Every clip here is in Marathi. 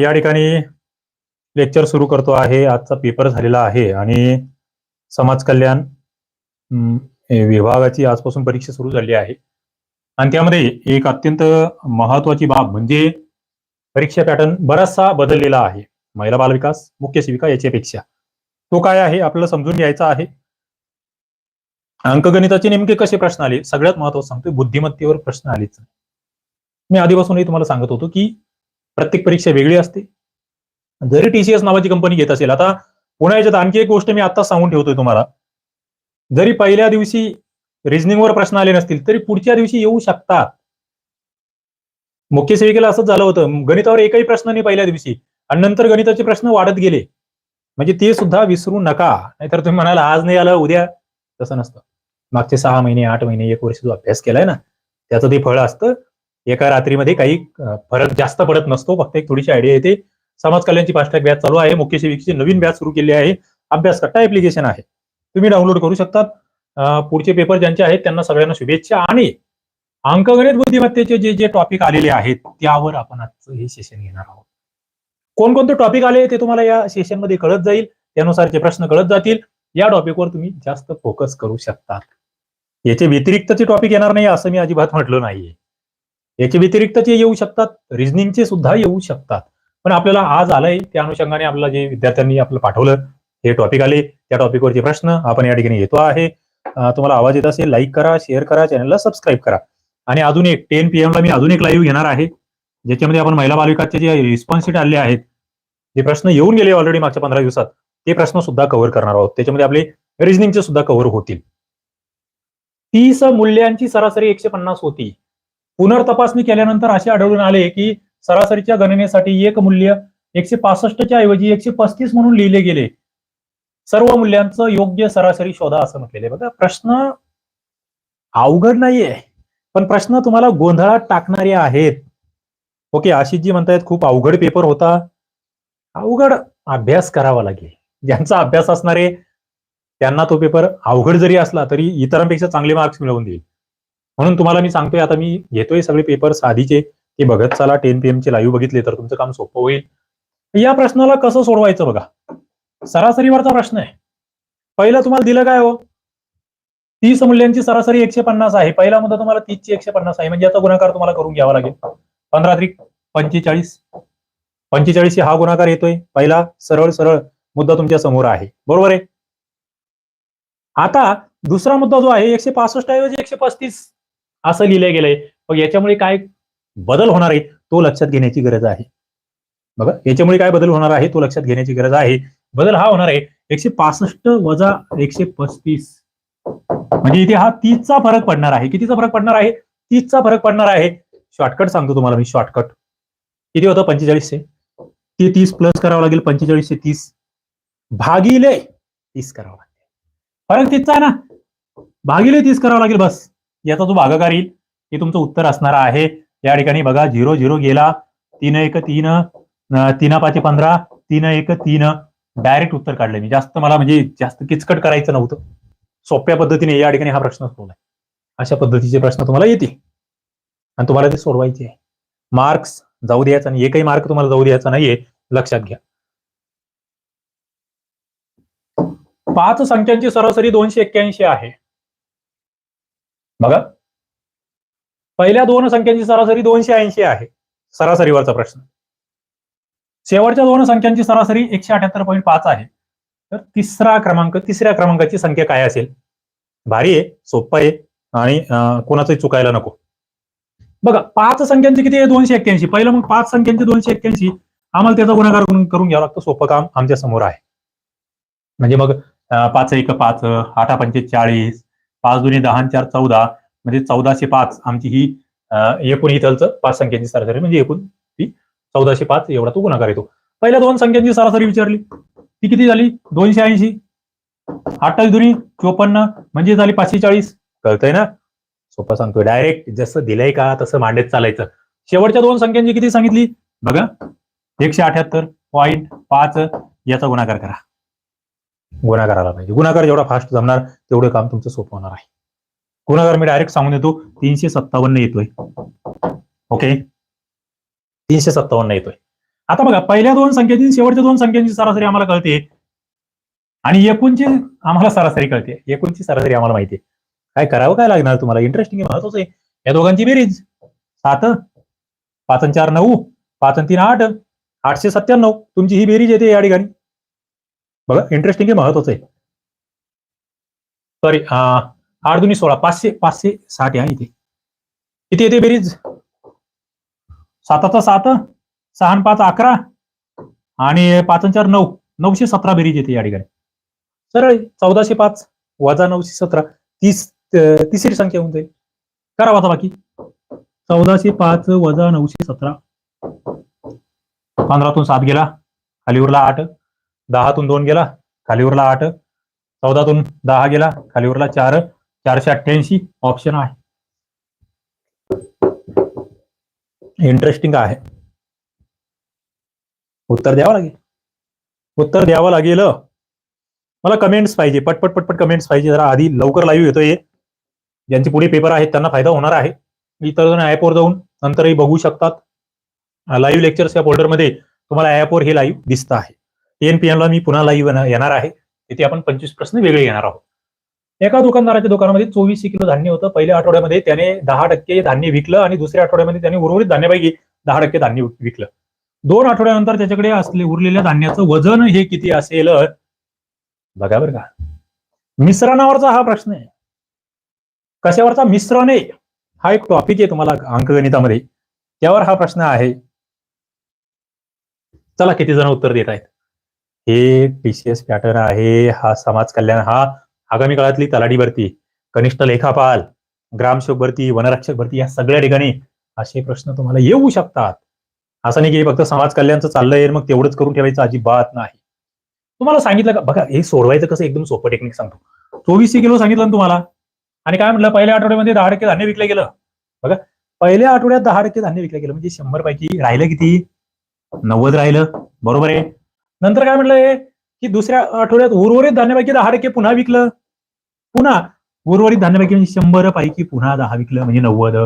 या ठिकाणी लेक्चर सुरू करतो आहे. आजचा पेपर झालेला आहे आणि समाज कल्याण विभागाची आजपासून परीक्षा सुरू झाली आहे. आणि त्यामध्ये एक अत्यंत महत्वाची बाब म्हणजे परीक्षा पॅटर्न बराचसा बदललेला आहे. महिला बालविकास मुख्य सेविका याच्यापेक्षा. तो काय आहे? आपल्याला समजून घ्यायचा आहे. अंकगणिताचे नेमके कसे प्रश्न आले? सगळ्यात महत्वाचं सांगतोय बुद्धिमत्तेवर प्रश्न आलेच. मी आधीपासूनही तुम्हाला सांगत होतो की प्रत्येक परीक्षा वेगळी असते. जरी टीसीएस नावाची कंपनी घेत असेल आता पुन्हा याच्यात आणखी एक गोष्ट मी आता सांगून ठेवतोय तुम्हाला. जरी पहिल्या दिवशी रिझनिंगवर प्रश्न आले नसतील तरी पुढच्या दिवशी येऊ शकतात. मुख्य सेविकेला असंच झालं होतं. गणितावर एकही प्रश्न नाही पहिल्या दिवशी. आणि नंतर गणिताचे प्रश्न वाढत गेले. म्हणजे ते सुद्धा विसरू नका. नाहीतर तुम्ही म्हणाल आज नाही आलं उद्या. तसं नसतं. मागचे सहा महिने आठ महिने एक वर्ष जो अभ्यास केलाय ना त्याचं ते फळ असतं. एका रात्रीमध्ये काही फरक जास्त पडत नसतो. फक्त एक थोडीशी आयडिया येते. समाज कल्याणची फास्टॅग ट्रॅक बॅच चालू आहे. मुख्य सेविकेची नवीन बॅच सुरू केली आहे. अभ्यास कट्टा ऍप्लिकेशन आहे. तुम्ही डाउनलोड करू शकतात. पुढचे पेपर ज्यांचे आहेत त्यांना सगळ्यांना शुभेच्छा आणि अंकगणित बुद्धिमत्तेचे जे जे टॉपिक आलेले आहेत त्यावर आपण आजचं हे सेशन घेणार आहोत. कोणकोणते टॉपिक आले ते तुम्हाला या सेशनमध्ये कळत जाईल. त्यानुसारचे प्रश्न कळत जातील. या टॉपिकवर तुम्ही जास्त फोकस करू शकता याचे व्यतिरिक्तचे टॉपिक येणार नाही असं मी अजिबात म्हटलं नाहीये. याच्या व्यतिरिक्त जे येऊ शकतात. रिझनिंगचे सुद्धा येऊ शकतात. पण आपल्याला आज आलंय त्या अनुषंगाने आपल्याला जे विद्यार्थ्यांनी आपलं पाठवलं हे टॉपिक आले. त्या टॉपिकवरचे प्रश्न आपण या ठिकाणी येतो आहे. तुम्हाला आवाज येत असेल लाईक करा शेअर करा चॅनलला सबस्क्राईब करा. आणि अजून एक टेन पीएम ला मी अजून एक लाईव्ह घेणार आहे. ज्याच्यामध्ये आपण महिला बालिकाचे जे रिस्पॉन्स शीट आले आहेत जे प्रश्न येऊन गेले ऑलरेडी मागच्या पंधरा दिवसात ते प्रश्न सुद्धा कव्हर करणार आहोत. त्याच्यामध्ये आपले रिझनिंगचे सुद्धा कव्हर होतील. तीस मूल्यांची सरासरी एकशे पन्नास होती. पुनर्तपासणी केल्यानंतर असे आढळून आले की सरासरीच्या गणनेसाठी एक मूल्य एकशे पासष्टच्या ऐवजी एकशे पस्तीस म्हणून लिहिले गेले. सर्व मूल्यांचं योग्य सरासरी शोधा असं म्हटलेलं आहे. बघा प्रश्न अवघड नाहीये पण प्रश्न तुम्हाला गोंधळात टाकणारे आहेत. ओके आशिषजी म्हणतायत खूप अवघड पेपर होता. अवघड अभ्यास करावा लागेल. ज्यांचा अभ्यास असणारे त्यांना तो पेपर अवघड जरी असला तरी इतरांपेक्षा चांगले मार्क्स मिळवून देईल. म्हणून तुम्हाला मी सांगतोय आता मी घेतोय सगळे पेपर आधीचे ते बघत चला टेन पीएम चे लाईव्ह बघितले तर तुमचं काम सोपं होईल. या प्रश्नाला कसं सोडवायचं बघा? सरासरीवरचा प्रश्न आहे. पहिलं तुम्हाला दिलं काय हो? तीस मूल्यांची सरासरी एकशे पन्नास आहे. पहिला मुद्दा तुम्हाला तीसची एकशे पन्नास आहे. म्हणजे याचा गुणाकार तुम्हाला करून घ्यावा लागेल. पंधरा त्रिक पंचेचाळीस. पंचेचाळीस हा गुणाकार येतोय. पहिला सरळ सरळ मुद्दा तुमच्यासमोर आहे. बरोबर आहे? आता दुसरा मुद्दा जो आहे एकशे पासष्ट ऐवजी एकशे पस्तीस. असं लिहिलं गेलंय. मग याच्यामुळे काय बदल होणार आहे तो लक्षात घेण्याची गरज आहे. बघा याच्यामुळे काय बदल होणार आहे तो लक्षात घेण्याची गरज आहे. बदल हा होणार आहे एकशे पासष्ट वजा एकशे पस्तीस. म्हणजे इथे हा तीसचा फरक पडणार आहे. कितीचा फरक पडणार आहे? तीसचा फरक पडणार आहे. शॉर्टकट सांगतो तुम्हाला मी शॉर्टकट. किती होतं? पंचेचाळीसशे. ते तीस प्लस करावं लागेल पंचेचाळीसशे तीस. भागिले तीस करावं लागेल. फरक तीसचा आहे ना? भागिले तीस करावं लागेल बस. याचा जो भागाकार येईल हे तुमचं उत्तर असणार आहे. या ठिकाणी बघा झिरो झिरो गेला. तीन एक तीन तीन पाचशे पंधरा तीन एक तीन. डायरेक्ट उत्तर काढले मी. जास्त मला म्हणजे जास्त किचकट करायचं नव्हतं. सोप्या पद्धतीने या ठिकाणी हा प्रश्न सोडलाय. अशा पद्धतीचे प्रश्न तुम्हाला येतील. आणि तुम्हाला ते सोडवायचे आहे. मार्क्स जाऊ द्यायचा नाही एकही मार्क तुम्हाला जाऊ द्यायचा नाहीये लक्षात घ्या. पाच संख्यांची सरासरी दोनशे एक्क्याऐंशी आहे. बघा. पहिल्या दोन संख्यांची सरासरी दोनशे ऐंशी आहे. सरासरीवरचा प्रश्न. शेवटच्या दोन संख्यांची सरासरी एकशे अठ्याहत्तर पॉईंट पाच आहे. तर तिसरा क्रमांक तिसऱ्या क्रमांकाची संख्या काय असेल? भारी आहे सोप्पं आहे आणि कोणाचंही चुकायला नको. बघा पाच संख्यांची किती आहे? दोनशे एक्क्याऐंशी. पहिलं मग पाच संख्यांची दोनशे एक्क्याऐंशी. आम्हाला त्याचा गुणाकार करून करून घ्यावं लागतं. सोपं काम आमच्यासमोर आहे. म्हणजे मग पाच एक पाच आठा पंचेचाळीस पाच दोन्ही दहा चार चौदा म्हणजे चौदाशे पाच आमची ही एकूण इथलचं पाच संख्यांची सरासरी म्हणजे एकूण ती चौदाशे पाच एवढा तो गुणाकार येतो. पहिल्या दोन संख्यांची सरासरी विचारली. ती किती झाली? दोनशे ऐंशी. अठ्ठावीस दुरी चोपन्न म्हणजे झाली पाचशे चाळीस. कळतंय ना? सोपं सांगतोय. डायरेक्ट जसं दिलंय का तसं मांडत चालायचं. शेवटच्या दोन संख्यांची किती सांगितली? बघा. एकशे अठ्याहत्तर पॉईंट पाच याचा गुणाकार करा. गुणाकार आला पाहिजे. गुणाकार जेवढा फास्ट जमणार तेवढं काम तुमचं सोपं होणार आहे. गुणाकार मी डायरेक्ट सांगून देतो तीनशे सत्तावन्न येतोय. ओके तीनशे सत्तावन्न येतोय. आता बघा पहिल्या दोन संख्येची शेवटच्या दोन संख्यांची सरासरी आम्हाला कळते. आणि एकूणची आम्हाला सरासरी कळते. एकूणची सरासरी आम्हाला माहिती आहे. काय करावं काय लागणार तुम्हाला? इंटरेस्टिंग महत्वाचं आहे. या दोघांची बेरीज. सात पाच चार नऊ पाच तीन आठ आठशे सत्त्याण्णव. तुमची ही बेरीज येते या ठिकाणी. बघा इंटरेस्टिंग हे महत्वाचं आहे. सॉरी आठ दोन्ही सोळा पाचशे पाचशे साठ आहे इथे. किती येते बेरीज? साताचा सात सहा आणि पाच अकरा आणि पाच चार नऊ. नऊशे सतरा बेरीज येते या ठिकाणी. सरळ चौदाशे पाच वजा नऊशे सतरा. तीस तिसरी संख्या होऊन जाईल करा वाचा बाकी. चौदाशे पाच वजा नऊशे सतरा. पंधरातून सात गेला. खाली उरला आठ. दहातून दोन गेला खाली उरला आठ. चौदातून दहा गेला खाली उरला चार. चारशे अठ्ठ्याऐंशी ऑप्शन आहे. इंटरेस्टिंग आहे. उत्तर द्यावं लागेल? उत्तर द्यावं लागेल. मला कमेंट्स पाहिजे. पटपट पटपट कमेंट्स पाहिजे. जरा आधी लवकर लाईव्ह येतोय ज्यांचे पुढे पेपर आहेत त्यांना फायदा होणार आहे. इतर जण ऍपवर जाऊन नंतरही बघू शकतात. लाईव्ह लेक्चर्स या फोल्डरमध्ये तुम्हाला ऍपवर हे लाईव्ह दिसतं आहे. टेन ला मी पुन्हा लाईव्ह येणार आहे. तिथे आपण पंचवीस प्रश्न वेगळे येणार आहोत. एका दुकानदाराच्या दुकानामध्ये चोवीसशे किलो धान्य होतं. पहिल्या आठवड्यामध्ये त्याने दहा टक्के धान्य विकलं आणि दुसऱ्या आठवड्यामध्ये त्याने उर्वरित धान्यापैकी दहा टक्के धान्य विकलं. दोन आठवड्यानंतर त्याच्याकडे असले उरलेल्या धान्याचं वजन हे किती असेल? बघा बरं का. मिश्रणावरचा हा प्रश्न आहे. कशावरचा? मिश्रण आहे हा एक टॉपिक आहे तुम्हाला अंकगणितामध्ये. त्यावर हा प्रश्न आहे. चला किती जण उत्तर देत आहेत? हे टीसीएस पॅटर्न आहे. हा समाज कल्याण हा आगामी काळातली तलाठी भरती. कनिष्ठ लेखापाल ग्रामसेवक भरती वनरक्षक भरती या सगळ्या ठिकाणी असे प्रश्न तुम्हाला येऊ शकतात. असं नाही की फक्त समाज कल्याणचं चाललंय मग तेवढंच करून ठेवायचं अजिबात नाही. तुम्हाला सांगितलं का? बघा हे सोडवायचं कसं? एकदम सोपं टेक्निक सांगतो. चोवीसशे किलो सांगितलं ना तुम्हाला? आणि काय म्हटलं? पहिल्या आठवड्यामध्ये दहा टक्के धान्य विकलं गेलं. बघा पहिल्या आठवड्यात दहा टक्के धान्य विकलं गेलं. म्हणजे शंभर पैकी राहिलं किती? नव्वद राहिलं. बरोबर आहे? नंतर काय म्हटलंय की दुसऱ्या आठवड्यात उर्वरित धान्यापैकी दहा टक्के पुन्हा विकलं. पुन्हा उर्वरित धान्यापैकी म्हणजे शंभर पैकी पुन्हा दहा विकलं म्हणजे नव्वद.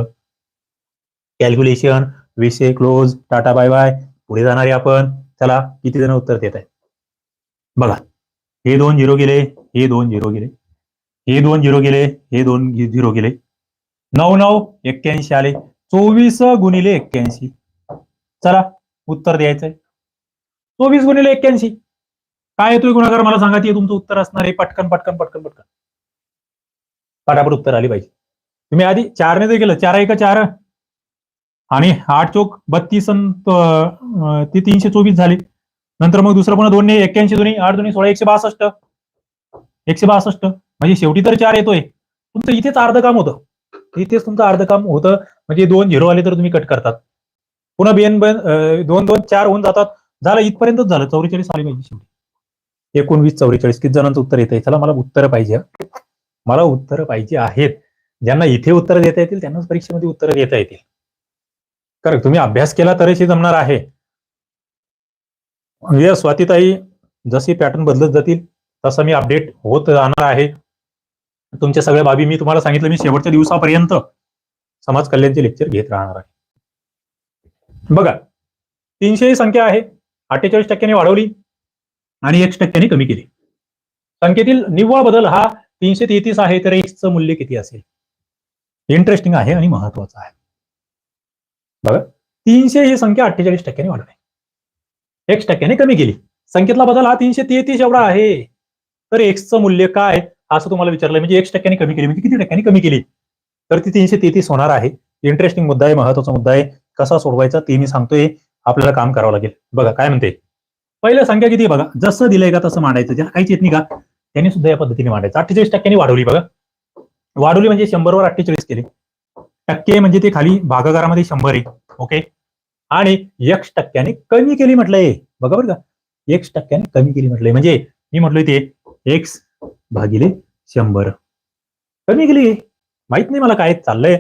कॅल्क्युलेशन विषय क्लोज टाटा बाय बाय पुढे जाणारे आपण चला किती जण उत्तर देत आहेत? बघा हे दोन झिरो गेले हे दोन झिरो गेले हे दोन झिरो गेले हे दोन झिरो गेले. नऊ नऊ एक्क्याऐंशी आले. चोवीस गुणिले एक्क्याऐंशी. चला उत्तर द्यायचंय. चोवीस गुणिले एक्क्याऐंशी. काय येतोय गुणाकार? मला सांगा ते तुमचं उत्तर असणार आहे. पटकन पटकन पटकन पटकन. पटापट उत्तर आली पाहिजे. तुम्ही आधी चारने जर गेलं चार एक चार? आणि आठ चोक बत्तीस अन ते तीनशे चोवीस झाले. नंतर मग दुसरं पुन्हा दोन्ही एक्क्याऐंशी दोन्ही आठ दोन्ही सोळा एकशे बासष्ट. एकशे बासष्ट. म्हणजे शेवटी तर चार येतोय. तुमचं इथेच अर्ध काम होतं. इथेच तुमचं अर्ध काम होतं. म्हणजे दोन झिरो आले तर तुम्ही कट करतात. पुन्हा बेन बेन दोन दोन चार होऊन जातात. झालं इथपर्यंतच झालं. चौवेचाळीस आली पाहिजे शेवटी. एकोणवीस चौवेचाळीस किती जणांचं उत्तर येत आहे चला मला उत्तर पाहिजे. मला उत्तर पाहिजे आहेत. ज्यांना इथे उत्तर देता येतील त्यांनाच परीक्षेमध्ये उत्तर देता येतील. कारण तुम्ही अभ्यास केला तरच हे जमणार आहे. या स्वातीताई जसे पॅटर्न बदलत जातील तसं मी अपडेट होत राहणार आहे. तुमच्या सगळ्या बाबी मी तुम्हाला सांगितलं. मी शेवटच्या दिवसापर्यंत समाज कल्याणचे लेक्चर घेत राहणार आहे. बघा तीनशे संख्या आहे. अठ्ठेचाळीस टक्क्यांनी वाढवली आणि एक टक्क्यांनी कमी केली. संख्येतील निव्वळ बदल हा तीनशे तेहतीस आहे तर एक्सचं मूल्य किती असेल? इंटरेस्टिंग आहे आणि महत्वाचं आहे. बघा तीनशे ही संख्या अठ्ठेचाळीस टक्क्याने वाढवली. एक टक्क्याने कमी केली. संख्येतला बदल हा तीनशे तेहतीस एवढा आहे. तर एक्सचं मूल्य काय? असं तुम्हाला विचारलं म्हणजे एक टक्क्याने कमी केली म्हणजे किती टक्क्याने कमी केली? तर ती तीनशे तेहतीस होणार आहे. इंटरेस्टिंग मुद्दा आहे महत्त्वाचा मुद्दा आहे. कसा सोडवायचा ते मी सांगतोय. आपल्याला काम करावं लागेल. बघा काय म्हणते? पहिलं संख्या किती बघा? जसं दिलंय का तसं मांडायचं. ज्या काहीच येत नाही का? त्यांनी सुद्धा या पद्धतीने मांडायचं. अठ्ठेचाळीस टक्क्यांनी वाढवली बघा. वाढवली म्हणजे शंभरवर अठ्ठेचाळीस केले. टक्के म्हणजे ते खाली भागाकारामध्ये शंभर आहे. ओके? आणि एक्स टक्क्याने कमी केली म्हटलंय. बघा बरं का. एक्स टक्क्याने कमी केली म्हटलंय. म्हणजे मी म्हटलोय ते एक्स भागिले शंभर. कमी केली? माहीत नाही मला काय चाललंय.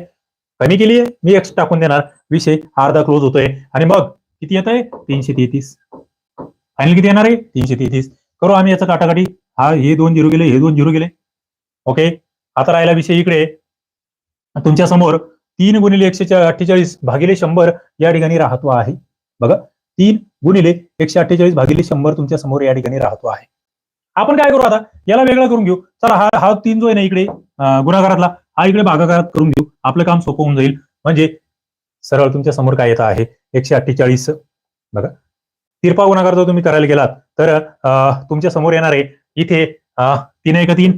कमी केली मी एक्स टाकून देणार. विषय अर्धा क्लोज होतोय. आणि मग किती येत आहे तीनशे तेहतीस. फायनल किती येणार आहे? तीनशे तेहतीस. करू आम्ही याचा काटाकाटी. हा हे दोन झिरो गेले हे दोन झिरो गेले. ओके आता राहिला विषय इकडे. तुमच्यासमोर तीन गुणिले एकशे अठ्ठेचाळीस भागिले शंभर या ठिकाणी राहतो आहे. बघा तीन गुणिले एकशे अठ्ठेचाळीस भागिले शंभर तुमच्यासमोर या ठिकाणी राहतो आहे. आपण काय करू आता? याला वेगळा करून घेऊ. चला हा हा तीन जो आहे ना इकडे गुणाकारातला हा इकडे भागाकारात करून घेऊ. आपलं काम सोपं होऊन जाईल. म्हणजे सरळ तुमच्यासमोर काय येत आहे? एकशे अठ्ठेचाळीस. बघा. तिरपा गुणाकार जर तुम्ही करायला गेलात तर तुमच्यासमोर येणार आहे इथे तीन एक तीन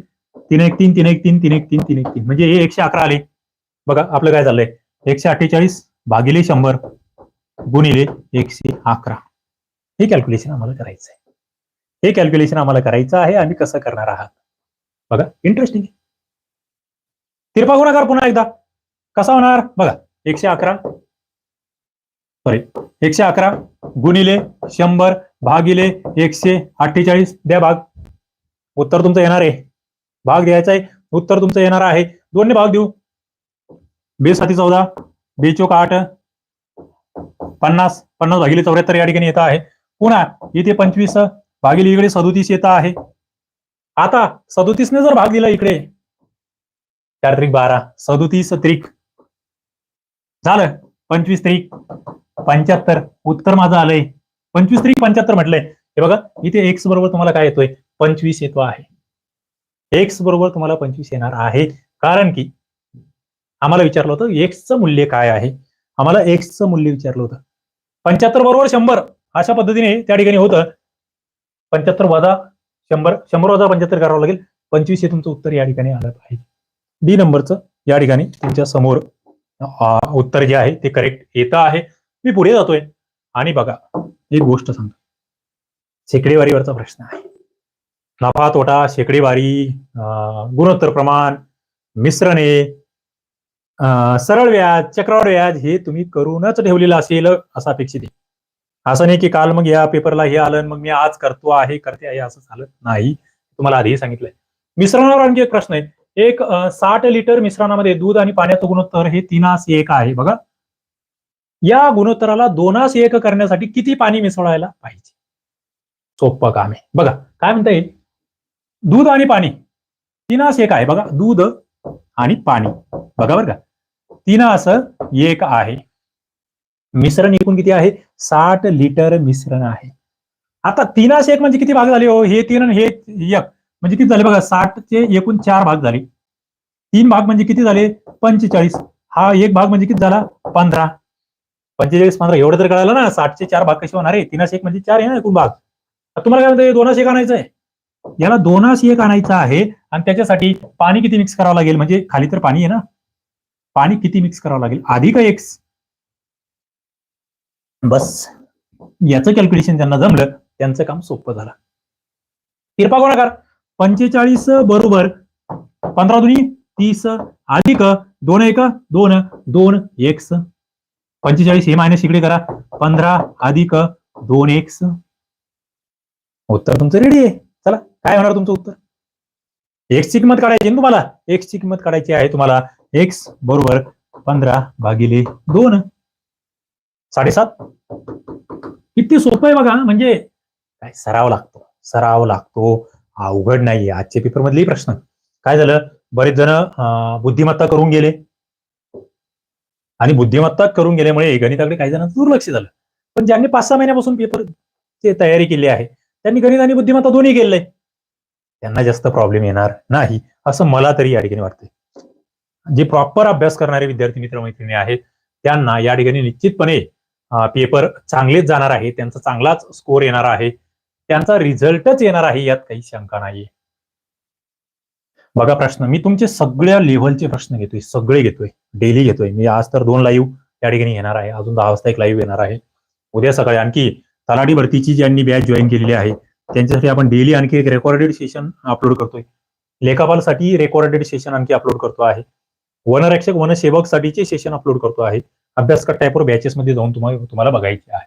तीन एक तीन तीन एक तीन तीन एक तीन तीन एक तीन. म्हणजे हे एकशे अकरा आले. बघा आपलं काय झालंय एकशे अठ्ठेचाळीस भागिले शंभर गुणिले एकशे अकरा. हे कॅल्क्युलेशन आम्हाला करायचं आहे हे कॅल्क्युलेशन आम्हाला करायचं आहे. आम्ही कसं करणार आहात? बघा. इंटरेस्टिंग तिरपा गुणाकार पुन्हा एकदा. कसा होणार? बघा. एकशे अकरा? सॉरी एकशे अकरा गुणिले शंभर भागिले एकशे अठ्ठेचाळीस द्या भाग. उत्तर तुमचं येणार आहे. भाग द्यायचा आहे. उत्तर तुमचं येणार आहे. दोन्ही भाग देऊ. बे साती चौदा बेचोक आठ पन्नास पन्नास भागिले चौऱ्याहत्तर या ठिकाणी येत आहे. पुन्हा इथे पंचवीस भागिले इकडे सदोतीस येत आहे. आता सदोतीसने जर भाग दिला इकडे. चार त्रिक बारा. सदोतीस त्रिक. झालं. पंचवीस त्रिक पंच्याहत्तर. उत्तर माझं आलंय. पंचवीस त्रिक पंच्याहत्तर म्हटलंय. हे बघा इथे एक्स बरोबर तुम्हाला काय येतोय? पंचवीस येतो आहे. एक्स बरोबर तुम्हाला पंचवीस येणार आहे. कारण की आम्हाला विचारलं होतं एक्सचं मूल्य काय आहे? आम्हाला एक्सचं मूल्य विचारलं होतं. पंच्याहत्तर बरोबर शंभर. अशा पद्धतीने त्या ठिकाणी होतं. पंच्याहत्तर वजा शंभर. शंभर वजा पंच्याहत्तर करावं लागेल. पंचवीस हे तुमचं उत्तर या ठिकाणी आलं पाहिजे. डी नंबरचं या ठिकाणी तुमच्यासमोर उत्तर जे आहे ते करेक्ट येतं आहे. मी पुढे जातोय. आणि बघा एक गोष्ट सांगतो. शेकडेवारीवरचा प्रश्न आहे. नफा तोटा शेकडेवारी गुणोत्तर प्रमाण मिश्रणे सरळ व्याज चक्रवाढ व्याज हे तुम्ही करूनच ठेवलेलं असेल असं अपेक्षित आहे. असं नाही की काल मग या पेपरला हे आलं मग मी आज करतो आहे करते आहे असं झालं नाही. तुम्हाला आधीही सांगितलंय. मिश्रणावर आणखी एक प्रश्न आहे. एक साठ लिटर मिश्रणामध्ये दूध आणि पाण्याचं गुणोत्तर हे तीनास एक आहे. बघा. या गुणोत्तराला दोनास एक करण्यासाठी किती पाणी मिसळायला पाहिजे? सोपं काम आहे. बघा काय म्हणता येईल? दूध आणि पाणी. तीनास एक आहे. बघा दूध आणि पाणी. बघा बरं का. तीनास एक आहे. मिश्रण एकूण किती आहे? साठ लिटर मिश्रण आहे. आता तीनास एक म्हणजे किती भाग झाले हो? हे तीन हे एक. म्हणजे किती झाले बघा साठचे एकूण चार भाग झाले. तीन भाग म्हणजे किती झाले? पंचेचाळीस. हा एक भाग म्हणजे किती झाला? पंधरा. पंचेचाळीस पंधरा. एवढं तर कळालं ना साठचे चार भाग कसे होणार आहे? तीनास एक म्हणजे चार आहे ना एकूण भाग. तुम्हाला काय म्हणतं दोनशे एक आणायचं आहे? याला दोनास एक आणायचं आहे आणि त्याच्यासाठी पाणी किती मिक्स करावं लागेल? म्हणजे खाली तर पाणी आहे ना. पाणी किती मिक्स करावं लागेल? आधी का एक्स बस. याचं कॅल्क्युलेशन ज्यांना जमलं त्यांचं काम सोपं झालं. तिरपा कोणाकार पंचेचाळीस बरोबर. पंधरा दुनी तीस अधिक दोन एक दोन दोन एक्स पंचेचाळीस हे मायनस इकडे करा. पंधरा अधिक दोन एक्स उत्तर तुमचं रेडी आहे. चला काय होणार तुमचं उत्तर? एक्स ची किंमत काढायची आहे ना तुम्हाला? एक्स ची किंमत काढायची आहे तुम्हाला. एक्स बरोबर पंधरा भागिले दोन. साडेसात. किती सोपं आहे बघा म्हणजे काय सराव लागतो सराव लागतो. अवघड नाहीये. आजच्या पेपर मधले प्रश्न. काय झालं? बरेच जण बुद्धिमत्ता करून गेले. आणि बुद्धिमत्ता करून गेल्यामुळे गणिताकडे काही जणांचं दुर्लक्ष झालं. पण ज्यांनी पाच सहा महिन्यापासून पेपर तयारी केली आहे त्यांनी गणित आणि बुद्धिमत्ता दोन्ही केलंय. त्यांना जास्त प्रॉब्लेम येणार नाही असं मला तरी या ठिकाणी वाटतंय. जे प्रॉपर अभ्यास करणारे विद्यार्थी मित्र मैत्रिणी आहेत त्यांना या ठिकाणी निश्चितपणे पेपर चांगलेच जाणार आहे त्यांचा चांगलाच स्कोर येणार आहे. त्यांचा रिझल्टच येणार आहे यात काही शंका नाहीये. बघा प्रश्न मी तुमचे सगळ्या लेव्हलचे प्रश्न घेतोय सगळे घेतोय डेली घेतोय. मी आज तर दोन लाईव्ह त्या ठिकाणी येणार आहे अजून दहा वाजता एक लाईव्ह येणार आहे. उद्या सकाळी आणखी तलाठी भरतीची ज्यांनी बॅच जॉईन केलेली आहे त्यांच्यासाठी आपण डेली आणखी एक रेकॉर्डेड सेशन अपलोड करतोय. लेखापालसाठी रेकॉर्डेड सेशन आणखी अपलोड करतो आहे. वनरक्षक वनसेवक साठीचे सेशन अपलोड करतो आहे. अभ्यास टाईपवर बॅचेस मध्ये जाऊन तुम्हाला तुम्हाला बघायचे आहे.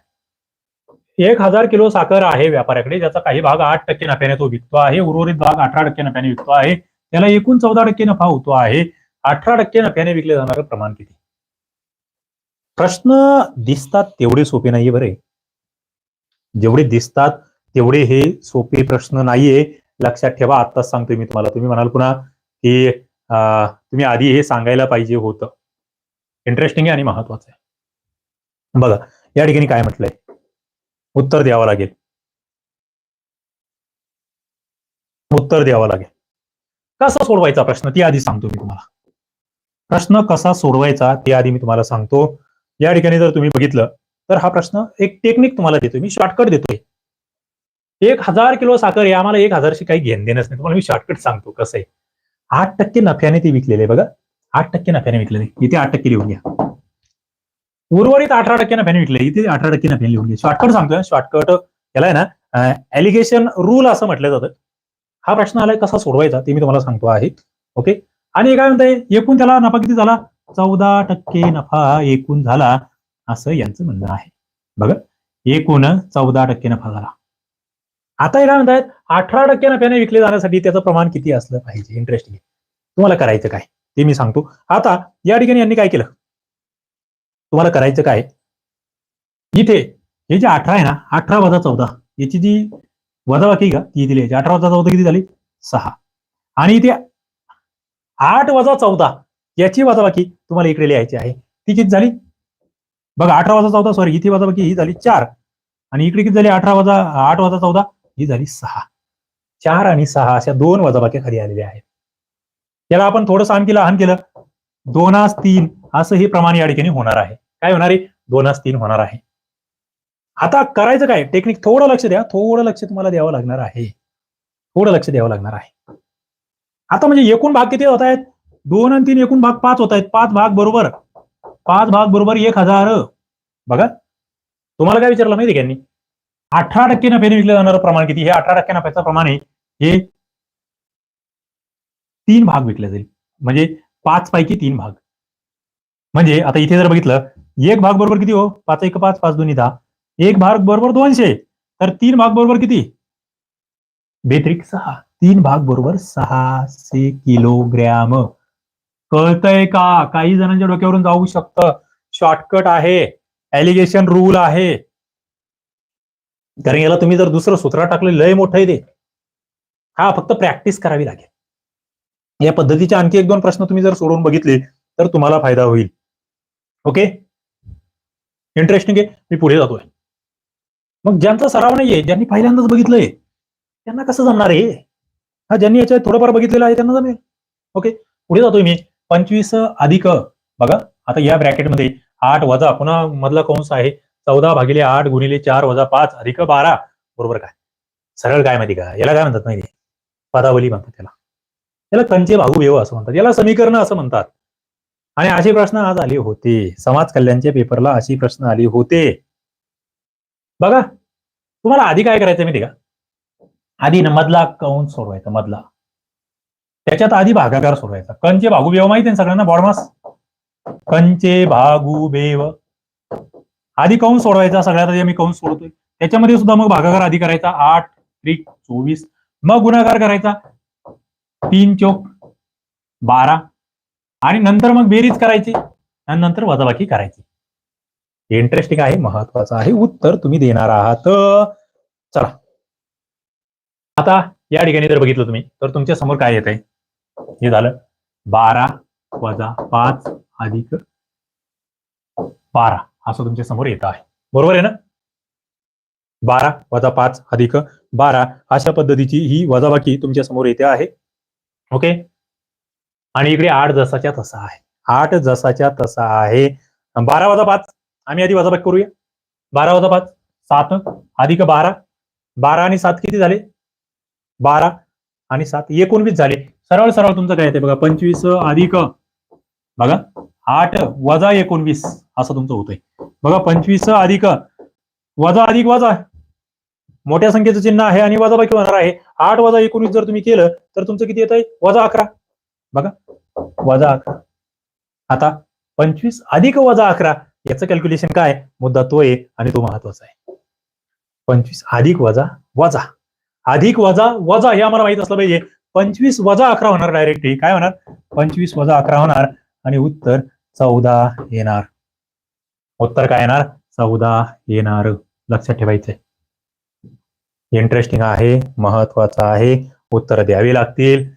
एक हजार किलो साखर आहे व्यापाऱ्याकडे ज्याचा काही भाग आठ टक्के नफ्याने तो विकतो आहे उर्वरित भाग अठरा टक्के नफ्याने विकतो आहे. त्याला एकूण चौदा टक्के नफा होतो आहे. अठरा टक्के नफ्याने विकले जाणारं प्रमाण किती? प्रश्न दिसतात तेवढे सोपे नाहीये बरे. जेवढे दिसतात तेवढे हे सोपे प्रश्न नाहीये. लक्षात ठेवा आत्ताच सांगतोय मी तुम्हाला. तुम्ही म्हणाल पुन्हा की तुम्ही आधी हे सांगायला पाहिजे होतं. इंटरेस्टिंग आहे आणि महत्वाचं आहे. बघा या ठिकाणी काय म्हटलंय? उत्तर द्यावं लागेल. उत्तर द्यावं लागेल. कसा सोडवायचा प्रश्न? ती आधी सांगतो मी तुम्हाला. प्रश्न कसा सोडवायचा? ते आधी मी तुम्हाला सांगतो. या ठिकाणी जर तुम्ही बघितलं तर हा प्रश्न एक टेक्निक तुम्हाला देतोय. मी शॉर्टकट देतोय. एक हजार किलो साखर या आम्हाला एक हजारशी काही घेण देणंच नाही. तुम्हाला मी शॉर्टकट सांगतो कसं आहे. आठ टक्के नफ्याने ते विकलेले बघा. आठ टक्के नफ्याने विकलेले इथे आठ टक्के लिहून घ्या. उर्वरित अठरा टक्के नफ्याने विकले इथे अठरा टक्के फॅन लिहून घ्या शॉर्टकट सांगतोय. शॉर्टकट याला आहे ना एलिगेशन रूल असं म्हटलं जातं. हा प्रश्न आलाय कसा सोडवायचा ते मी तुम्हाला सांगतो आहे. ओके आणि काय म्हणताय? एकूण त्याला नफा किती झाला? चौदा टक्के नफा एकूण झाला असं यांचं म्हणणं आहे. बघा एकूण चौदा टक्के नफा झाला. आता हे काय म्हणतायत? अठरा टक्के नफ्याने विकले जाण्यासाठी त्याचं प्रमाण किती असलं पाहिजे? इंटरेस्टिंग तुम्हाला करायचं काय? ते मी सांगतो. आता या ठिकाणी यांनी काय केलं? तुम्हाला करायचं काय? इथे हे जे अठरा आहे ना अठरा वजा चौदा याची जी वजाबाकी का? ती दिली अठरा वजा चौदा किती झाली? सहा. आणि इथे आठ वजा चौदा याची वजाबाकी तुम्हाला इकडे लिहायची आहे. ती किती झाली? बघा अठरा वजा चौदा सॉरी इथे वजाबाकी ही झाली चार. आणि इकडे किती झाली? अठरा वजा आठ वजा चौदा ही झाली सहा. चार आणि सहा अशा दोन वजाबाक्या खाली आलेल्या आहेत. याला आपण थोडंसं आण केलं आण केलं. दोनास तीन असं हे प्रमाण या ठिकाणी होणार आहे. काय होणार आहे? दोनास तीन होणार आहे. आता करायचं काय? टेक्निक थोडं लक्ष द्या. थोडं लक्ष तुम्हाला द्यावं लागणार आहे. थोडं लक्ष द्यावं लागणार आहे. आता म्हणजे एकूण भाग किती होत आहेत? दोन आणि तीन एकूण भाग पाच होत आहेत. पाच भाग बरोबर. पाच भाग बरोबर एक हजार. बघा. तुम्हाला काय विचारलं माहिती त्यांनी अठरा टक्के नफ्याने विकलं जाणारं प्रमाण किती? हे अठरा टक्के नफ्याचं प्रमाण आहे. हे तीन भाग विकले जाईल. म्हणजे पाच पैकी तीन भाग. म्हणजे आता इथे जर बघितलं एक भाग बरोबर किती हो? पाच एक पाच पाच दोन्ही दहा. एक भाग बरोबर दोनशे. तर तीन भाग बरोबर किती? बेत्रिक सहा. तीन भाग बरोबर सहाशे किलोग्रॅम. कळतंय का? काही जणांच्या डोक्यावरून जाऊ शकतं. शॉर्टकट आहे. ऍलिगेशन रूल आहे. कारण याला तुम्ही जर दुसरं सूत्र टाकलं लय मोठं आहे ते. हा फक्त प्रॅक्टिस करावी लागेल. या पद्धतीचे आणखी एक दोन प्रश्न तुम्ही जर सोडवून बघितले तर तुम्हाला फायदा होईल. ओके? इंटरेस्टिंग आहे. मी पुढे जातोय. मग ज्यांचा सराव नाहीये ज्यांनी पहिल्यांदाच बघितलंय त्यांना कसं जमणार आहे हा ज्यांनी याच्या थोडंफार बघितलेलं आहे त्यांना जमेल. ओके? पुढे जातोय मी. पंचवीस अधिक बघा आता या ब्रॅकेटमध्ये आठ वजा पुन्हा मधला कंस आहे चौदा भागिले आठ गुणिले चार वजा पाच अधिक बारा. बरोबर काय? सरळ काय माहिती का? याला काय म्हणतात माहिती पदावली म्हणतात त्याला. याला कंचे भागुवेव असं म्हणतात. याला समीकरण असं म्हणतात. आणि असे प्रश्न आज आले होते. समाज कल्याणच्या पेपरला अशी प्रश्न आले होते. बघा तुम्हाला आधी काय करायचं माहिती का? आधी ना मधला कंस सोडवायचा मधला. त्याच्यात आधी भागाकार सोडवायचा. कंचे भागुबेव माहिती आहे ना सगळ्यांना? बॉडमास कंचे भागुबेव आधी कंस सोडवायचा? सगळ्यात आधी आम्ही कंस सोडतोय? त्याच्यामध्ये सुद्धा मग भागाकार आधी करायचा. आठ त्रिक चोवीस. मग गुणाकार करायचा. तीन चोक बारा. आणि नंतर मग बेरीज करायची. आणि नंतर वजाबाकी करायची. इंटरेस्टिंग आहे महत्वाचं आहे. उत्तर तुम्ही देणार आहात. चला. आता या ठिकाणी जर बघितलं तुम्ही तर तुमच्यासमोर काय येत आहे हे झालं. बारा वजा पाच अधिक बारा. असं तुमच्यासमोर येत आहे. बरोबर आहे ना? बारा वजा पाच अधिक बारा. अशा पद्धतीची ही वजाबाकी तुमच्यासमोर येते आहे. ओके? आणि इकडे आठ जसाच्या तसा आहे. आठ जसाच्या तसा आहे. बारा वजा पाच आम्ही आधी वजाबाकी करूया. बारा वजा पाच सात अधिक बारा. बारा आणि सात किती झाले? बारा आणि सात एकोणवीस झाले. सरळ सरळ तुमचं काय येते बघा. पंचवीस अधिक बघा आठ वजा एकोणवीस असं तुमचं होतंय. बघा पंचवीस अधिक वजा अधिक वजा. मोठ्या संख्येचं चिन्ह आहे आणि वजाबाकी होणार आहे. आठ वजा एकोणवीस जर तुम्ही केलं तर तुमचं किती येत आहे वजा अकरा. बघा. वजा अकरा. आता पंचवीस अधिक वजा अकरा याचं कॅल्क्युलेशन काय? मुद्दा तो आहे आणि तो महत्त्वाचा आहे. पंचवीस अधिक वजा वजा. अधिक वजा वजा हे आम्हाला माहीत असलं पाहिजे. पंचवीस वजा अकरा होणार डायरेक्ट काय होणार? पंचवीस वजा अकरा होणार आणि उत्तर चौदा येणार. उत्तर काय येणार? चौदा येणार. लक्षात ठेवायचंय. इंटरेस्टिंग आहे महत्वाचं आहे उत्तर द्यावी लागतील.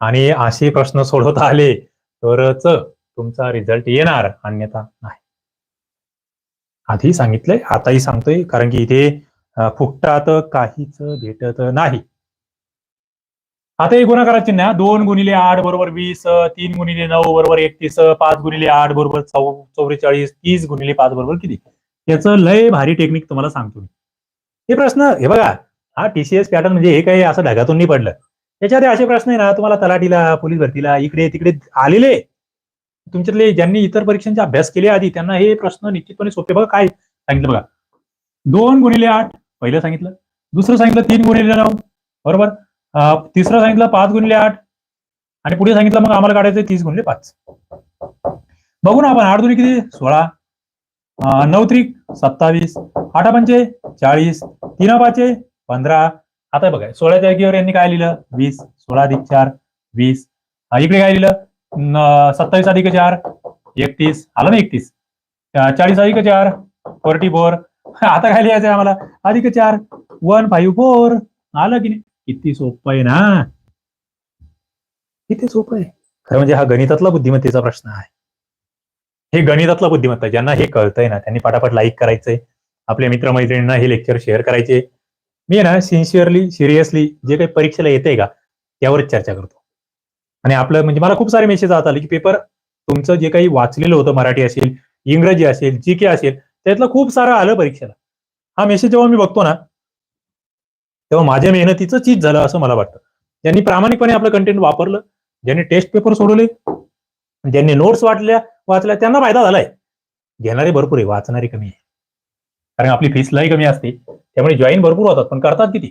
आणि असे प्रश्न सोडवता आले तरच तुमचा रिझल्ट येणार अन्यथा नाही. आधी सांगितलंय आताही सांगतोय कारण की इथे फुकटात काहीच भेटत नाही. आता हे गुणाकारा चिन्ह दोन गुणिले आठ बरोबर वीस तीन गुणिले नऊ बरोबर एकतीस पाच गुणिले आठ बरोबर चौ चौवेचाळीस तीस गुणिले पाच बरोबर किती? याचं लय भारी टेक्निक तुम्हाला सांगतो मी. हे प्रश्न हे बघा हा टीसीएस पॅटर्न म्हणजे हे काही असं ढगातून नाही पडलं. त्याच्यात असे प्रश्न आहे ना तुम्हाला तलाठीला पोलीस भरतीला इकडे तिकडे आलेले. तुमच्यातले ज्यांनी इतर परीक्षांचे अभ्यास केले आधी त्यांना हे प्रश्न निश्चितपणे सोपे बघा काय सांगितलं बघा. दोन गुणिले आठ पहिलं सांगितलं. दुसरं सांगितलं तीन गुणिले नऊ. बरोबर? तिसरं सांगितलं पाच गुणिले आठ. आणि पुढे सांगितलं मग आम्हाला काढायचं तीस गुणिले पाच. बघू ना आपण आठ दुनी किती? सोळा. नऊ त्रिक सत्तावीस. आठा पंचे चाळीस. तीन पाचे पंधरा. आता बघा सोळाच्या जागेवर यांनी काय लिहिलं? वीस. सोळा अधिक चार वीस. इकडे काय लिहिलं? सत्तावीस अधिक चार एकतीस. आलं ना एकतीस? चाळीस अधिक चार फोर्टी फोर. आता काय लिहायचं आहे आम्हाला? अधिक चार वन फाईव्ह फोर. आलं की नाही? किती सोपं आहे ना? किती सोपं आहे? खरं म्हणजे हा गणितातला बुद्धिमत्तेचा प्रश्न आहे. हे गणितातला बुद्धिमत्ता ज्यांना हे कळतंय ना त्यांनी पटापट लाईक करायचंय. आपल्या मित्रमैत्रिणींना हे लेक्चर शेअर करायचे. मी ना सिन्सिअरली सिरियसली जे काही परीक्षेला येते का त्यावरच चर्चा करतो. आणि आपलं म्हणजे मला खूप सारे मेसेज आत आले की पेपर तुमचं जे काही वाचलेलं होतं मराठी असेल इंग्रजी असेल जी के असेल त्यातलं खूप सारं आलं परीक्षेला. हा मेसेज जेव्हा मी बघतो ना तेव्हा माझ्या मेहनतीचं चीज झालं असं मला वाटतं. ज्यांनी प्रामाणिकपणे आपलं कंटेंट वापरलं ज्यांनी टेस्ट पेपर सोडवले ज्यांनी नोट्स वाटल्या वाचल्या त्यांना फायदा झालाय. घेणारे भरपूर आहे वाचणारे कमी आहे. कारण आपली फीस लय कमी असते. त्यामुळे जॉईन भरपूर होतात पण करतात किती?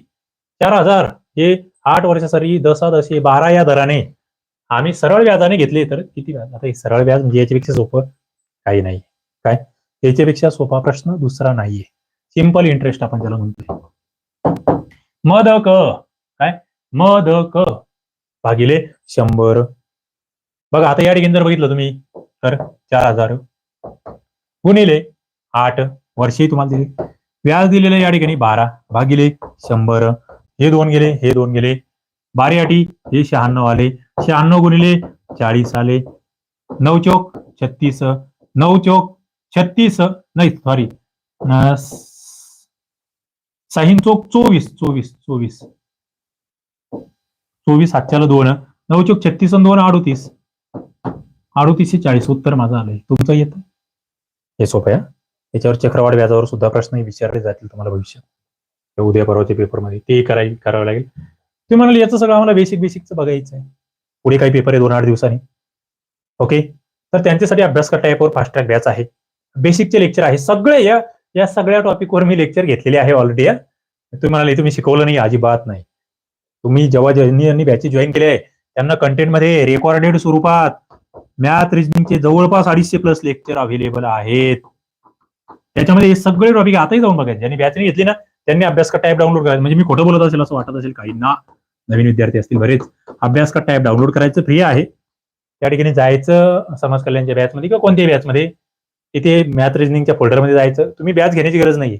चार हजार. हे आठ वर्षासाठी दसा दशे बारा या दराने. आम्ही सरळ व्याजाने घेतले तर किती व्याज? आता हे सरळ व्याज म्हणजे याच्यापेक्षा सोपं काही नाही. काय? याच्यापेक्षा सोपा प्रश्न दुसरा नाहीये. सिंपल इंटरेस्ट आपण त्याला म्हणतोय. मद क काय? मद क भागिले शंभर. बघा आता या ठिकाणी जर बघितलं तुम्ही तर चार हजार. गुणिले आठ. वर्षे तुम्हाला दिले. व्याज दिलेलं या ठिकाणी बारा भागिले शंभर. हे दोन गेले हे दोन गेले. बारी अटी हे शहाण्णव आले. शहाण्णव गुणिले चाळीस आले. नऊ चौक छत्तीस. नऊ चौक छत्तीस. नाही सॉरी सहीन चौक चोवीस चोवीस चोवीस. चोवीस हातच्याला दोन. नऊ चौक छत्तीस दोन अडोतीस. अडोतीसशे चाळीस उत्तर माझं आलंय. तुमचं येतं? हे सोपं त्याच्यावर याच्यावर चक्रवाढ व्याजावर सुद्धा प्रश्न विचारले जातील तुम्हाला भविष्यात. उद्या परवाच्या पेपरमध्ये ते कराय करावं लागेल. तुम्ही म्हणाल याचं सगळं आम्हाला बेसिक बेसिकचं बघायचं आहे पुढे काही पेपर आहे दोन आठ दिवसांनी. ओके तर त्यांच्यासाठी अभ्यास करता ॲपवर फास्ट ट्रॅक बॅच आहे. बेसिकचे लेक्चर आहे. सगळे या या सगळ्या टॉपिकवर मी लेक्चर घेतलेले आहे ऑलरेडी तुम्ही म्हणाले तुम्ही शिकवलं नाही अजिबात नाही. तुम्ही जेव्हा ज्यांनी यांनी बॅचेस जॉईन केले त्यांना कंटेंटमध्ये रेकॉर्डेड स्वरूपात मॅथ रिजनिंगचे जवळपास अडीचशे प्लस लेक्चर अवेलेबल आहेत. त्याच्यामध्ये हे सगळे टॉपिक आताही जाऊन बघायचे. ज्यांनी बॅच नाही घेतली ना त्यांनी अभ्यास का टाईप डाउनलोड करायचं. म्हणजे मी खोटं बोलत असेल असं वाटत असेल काही ना नवीन विद्यार्थी असतील बरेच. अभ्यास का टाईप डाउनलोड करायचं फ्री आहे. त्या ठिकाणी जायचं समाज कल्याणच्या बॅचमध्ये किंवा कोणत्याही बॅचमध्ये तिथे मॅथ रिजनिंगच्या फोल्डरमध्ये जायचं. तुम्ही बॅच घेण्याची गरज नाहीये.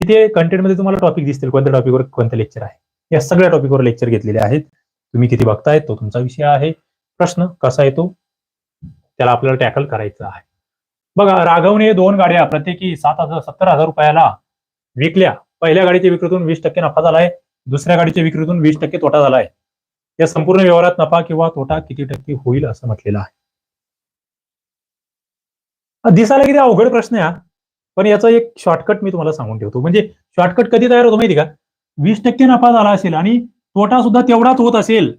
तिथे कंटेंटमध्ये तुम्हाला टॉपिक दिसतील. कोणत्या टॉपिकवर कोणतं लेक्चर आहे? या सगळ्या टॉपिकवर लेक्चर घेतलेले आहेत. तुम्ही किती बघताय तो तुमचा विषय आहे. प्रश्न कसा येतो? त्याला आपल्याला टॅकल करायचं आहे. बघा राघवने दोन गाड्या प्रत्येकी सात हजार सत्तर हजार रुपयाला विकल्या. पहिल्या गाडीच्या विक्रीतून वीस टक्के नफा झालाय. दुसऱ्या गाडीच्या विक्रीतून वीस टक्के तोटा झालाय. या संपूर्ण व्यवहारात नफा किंवा तोटा किती टक्के होईल असं म्हटलेलं आहे. दिसायला किती अवघड प्रश्न आहे पण याचा एक शॉर्टकट मी तुम्हाला सांगून ठेवतो. म्हणजे शॉर्टकट कधी तयार होतो माहिती का? वीस टक्के नफा झाला असेल आणि तोटा सुद्धा तेवढाच होत असेल.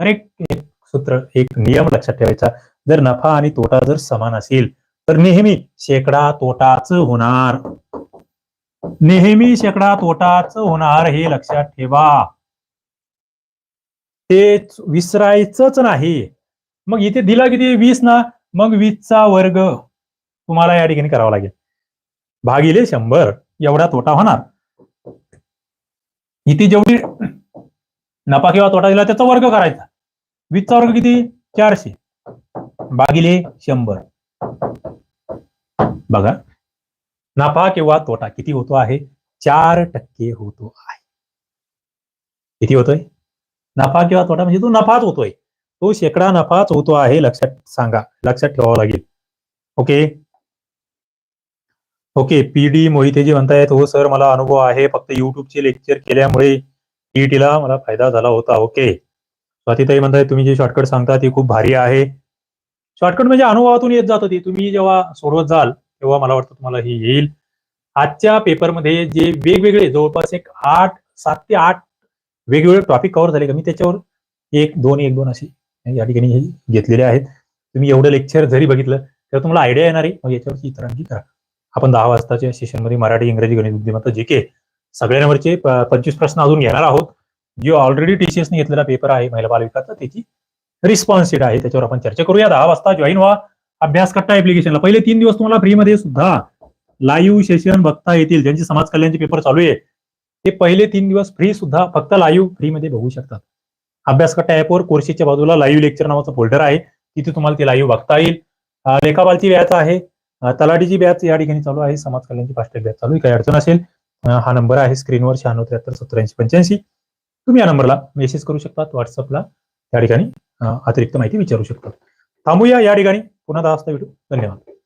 अरे एक सूत्र एक नियम लक्षात ठेवायचा. जर नफा आणि तोटा जर समान असेल तर नेहमी शेकडा तोटाच होणार. नेहमी शेकडा तोटाच होणार हे लक्षात ठेवा. ते विसरायचंच नाही. मग इथे दिला किती? वीस ना? मग वीसचा वर्ग. तुम्हाला या ठिकाणी करावा लागेल. भागिले शंभर. एवढा तोटा होणार. इथे जेवढी नफा किंवा तोटा दिला त्याचा वर्ग करायचा. वीसचा वर्ग किती? चारशे. भागिले शंभर. बघा. नफा किंवा तोटा किती होतो आहे? चार टक्के होतो आहे. किती होतोय? नफा किंवा तोटा म्हणजे तो नफाच होतोय. तो शेकडा नफाच होतो आहे लक्षात सांगा. लक्षात ठेवावं लागेल. ओके? ओके पी डी मोहितेजी म्हणतायत हो सर मला अनुभव आहे. फक्त युट्यूबचे लेक्चर केल्यामुळे टीईटीला मला फायदा झाला होता. ओके. स्वातीताई म्हणताय तुम्ही जे शॉर्टकट सांगता ते खूप भारी आहे. शॉर्टकट म्हणजे अनुभवातून येत जात ते. तुम्ही जेव्हा सोडवत जाल तेव्हा मला वाटतं तुम्हाला हे येईल. आजच्या पेपरमध्ये जे वेगवेगळे जवळपास एक आठ सात ते आठ वेगवेगळे टॉपिक कव्हर झाले का मी त्याच्यावर एक दोन एक दोन असे या ठिकाणी हे घेतलेले आहेत. तुम्ही एवढं लेक्चर जरी बघितलं तर तुम्हाला आयडिया येणार आहे. मग याच्यावरची इतरांची करा. आपण दहा वाजताच्या सेशनमध्ये मराठी इंग्रजी गणित बुद्धिमत्ता जे के सगळ्या नंबरचे पंचवीस प्रश्न अजून घेणार आहोत. जो ऑलरेडी टीसीएसने घेतलेला पेपर आहे महिला बालविकाचा त्याची रिस्पॉन्स शीट आहे. त्याच्यावर आपण चर्चा करूया. दहा वाजता जॉईन व्हा. अभ्यास कट्टा ऍप्लिकेशनला पहिले तीन दिवस तुम्हाला फ्रीमध्ये सुद्धा लाईव्ह सेशन बघता येतील. ज्यांचे समाज कल्याणचे पेपर चालू आहे ते पहिले तीन दिवस फ्री सुद्धा फक्त लाईव्ह फ्रीमध्ये बघू शकतात. अभ्यास कट्टा ऍपवर कोर्सेसच्या बाजूला लाईव्ह लेक्चर नावाचं फोल्डर आहे. तिथे तुम्हाला ते लाईव्ह बघता येईल. लेखापालची बॅच आहे. अं, तलाठीची बॅच या ठिकाणी चालू आहे. समाज कल्याणची फास्टॅग बॅच चालू आहे. काही अडचण असेल हा नंबर आहे स्क्रीनवर शहाण्णव त्र्याहत्तर सत्त्याऐंशी पंच्याऐंशी. तुम्ही या नंबरला मेसेज करू शकता व्हॉट्सअपला त्या ठिकाणी अतिरिक्त माहिती विचारू शकता थांबूया या ठिकाणी. पुन्हा दहा वाजता भेटू. धन्यवाद.